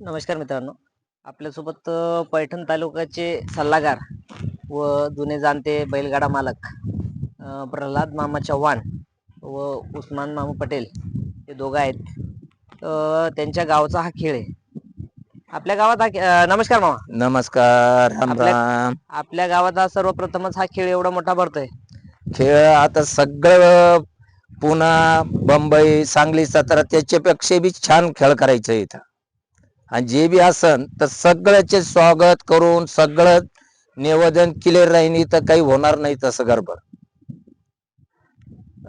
नमस्कार मित्रांनो. आपल्यासोबत पैठण तालुक्याचे सल्लागार व जुने जाणते बैलगाडा मालक प्रल्हाद मामा चव्हाण व उस्मान मामा पटेल हे दोघं आहेत. त्यांच्या गावचा हा खेळ आहे. आपल्या गावात हा नमस्कार मामा. नमस्कार राम आपल्या- राम. आपल्या गावात हा सर्वप्रथमच हा खेळ एवढा मोठा भरतोय. खेळ आता सगळं पुणा बंबई सांगली सातारा त्याच्यापेक्षा बी छान खेळ करायचं इथं. आणि जे बी असन तर सगळ्याचे स्वागत करून सगळं निवेदन क्लिअर राहीन इथं काही होणार नाही तसं गडबड.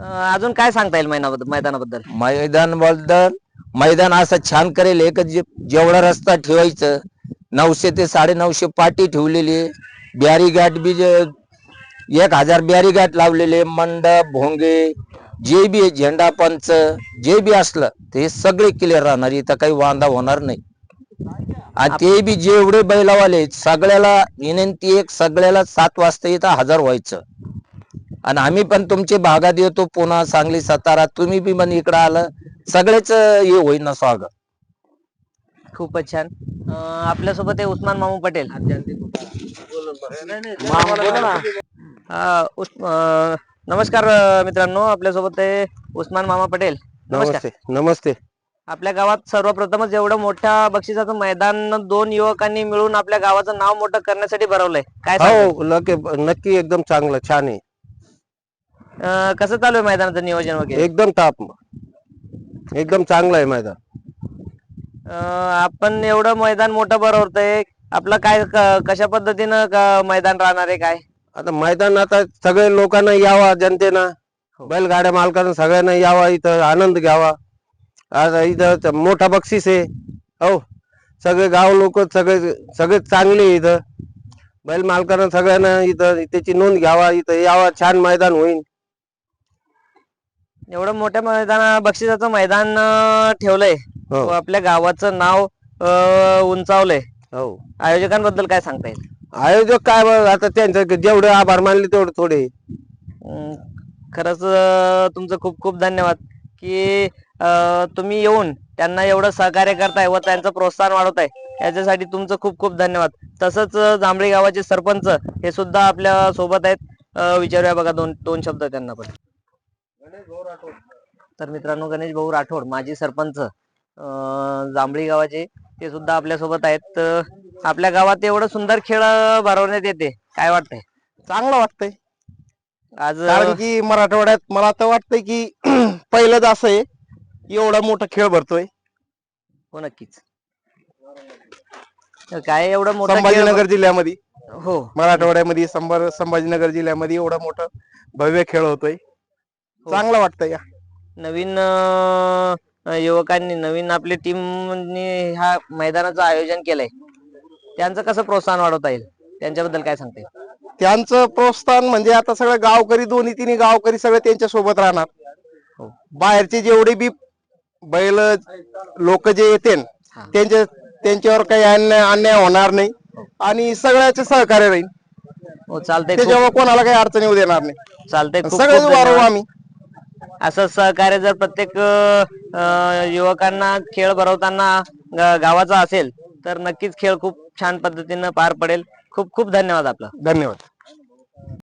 अ, अजून काय सांगता येईल मैदानाबद्दल? मैदानाबद्दल मैदानबद्दल मैदान असं छान करेल एक जे- जेवढा रस्ता ठेवायचं नऊशे ते साडे नऊशे पाटी ठेवलेली ब्यारी गाठ बी जे- एक हजार ब्यारी गाठ लावलेले मंडप भोंगे जे बी आहे, झेंडा पंच जे बी असलं ते सगळे क्लिअर राहणार इथं काही वांदा होणार नाही. आणि ते बी जेवढे बैलावाले सगळ्याला विनंती एक सगळ्याला सात वाजता इथं हजर व्हायचं. आणि आम्ही पण तुमच्या भागात येतो पुन्हा सांगली सातारा तुम्ही बी पण इकडं आलं सगळेच हे होईन ना स्वागत. खूपच छान. अ, आपल्यासोबत आहे उस्मान मामू पटेल. अ, उस- अ, नमस्कार अ, मित्रांनो. आपल्यासोबत आहे उस्मान मामा पटेल. नमस्कार. नमस्ते नमस्ते. आपल्या गावात सर्वप्रथमच एवढं मोठ्या बक्षिसाचं मैदान दोन युवकांनी मिळून आपल्या गावाचं नाव मोठं करण्यासाठी भरवलंय. काय सांगाल? हो नक्की नक्की एकदम चांगलं छान आहे. अ, कसं चालू आहे मैदानाचं नियोजन वगैरे? एकदम टाप एकदम चांगलं आहे मैदान. अ, आपण एवढं मैदान मोठं भरवतोय. आपलं काय क- कशा पद्धतीनं क- मैदान राहणार आहे काय? आता मैदान आता सगळे लोकांना यावा जनतेनं. हो. बैलगाड्या मालकांना सगळ्यांना यावा इथं आनंद घ्यावा. आता इथं मोठा बक्षीस आहे. हो सगळे गाव लोक सगळे सगळे चांगले इथं. बैल मालकांना सगळ्यांना इथं त्याची नोंद घ्यावा इथं यावा छान मैदान होईल. एवढं मोठ्या मैदान बक्षिसाचं मैदान ठेवलंय. हो. व आपल्या गावाचं नाव अ, उंचावलंय. हो. आयोजकांबद्दल काय सांगता येईल? आयोजक काय आता त्यांचं जेवढे आभार मानले तेवढे थोडे. अं, खरंच अं, तुमचं खूप खूप धन्यवाद. की तुम्ही येऊन त्यांना एवढं सहकार्य करताय व त्यांचं प्रोत्साहन वाढवताय याच्यासाठी तुमचं खूप खूप धन्यवाद. तसंच जांभळी गावाचे सरपंच हे सुद्धा आपल्यासोबत आहेत. विचारूया बघा दोन दोन शब्द त्यांना पण. तर मित्रांनो गणेश भाऊ राठोड माजी सरपंच जांभळी गावाचे ते सुद्धा आपल्यासोबत आहेत. आपल्या गावात एवढं सुंदर खेळ भरवण्यात येते. काय वाटतंय? चांगलं वाटतंय. आज कारण की मराठवाड्यात मला तर वाटतंय की पहिलंच असं आहे एवढा मोठा खेळ भरतोय. हो नक्कीच. तर काय एवढं मोठं खेळ- संभाजीनगर जिल्ह्यामध्ये. हो. मराठवाड्यामध्ये संभार संभाजीनगर जिल्ह्यामध्ये एवढा मोठा भव्य खेळ होतोय. हो. चांगलं वाटतंय या. नवीन अं, युवकांनी नवीन आपली टीम ह्या मैदानाचं आयोजन केलंय. त्यांचं कसं प्रोत्साहन वाढवता येईल? त्यांच्याबद्दल काय सांगते त्यांचं प्रोत्साहन म्हणजे आता सगळे गावकरी दोन्ही तिन्ही गावकरी सगळे त्यांच्यासोबत राहणार. हो. बाहेरचे जेवढे बी बैल लोक जे येतील हा. त्यांच्या त्यांच्यावर काही अन्याय अन्याय होणार नाही आणि सगळ्याचे सहकार्य राहील. हो चालतंय. त्याच्यामुळे कोणाला काही अडचण येऊ देणार नाही. चालतंय. सगळे वाढवू धन्यवाद. आम्ही. असं सहकार्य जर प्रत्येक युवकांना खेळ भरवताना गावाचा असेल तर नक्कीच खेळ खूप छान पद्धतीनं पार पडेल. खूप खूप धन्यवाद आपला. धन्यवाद.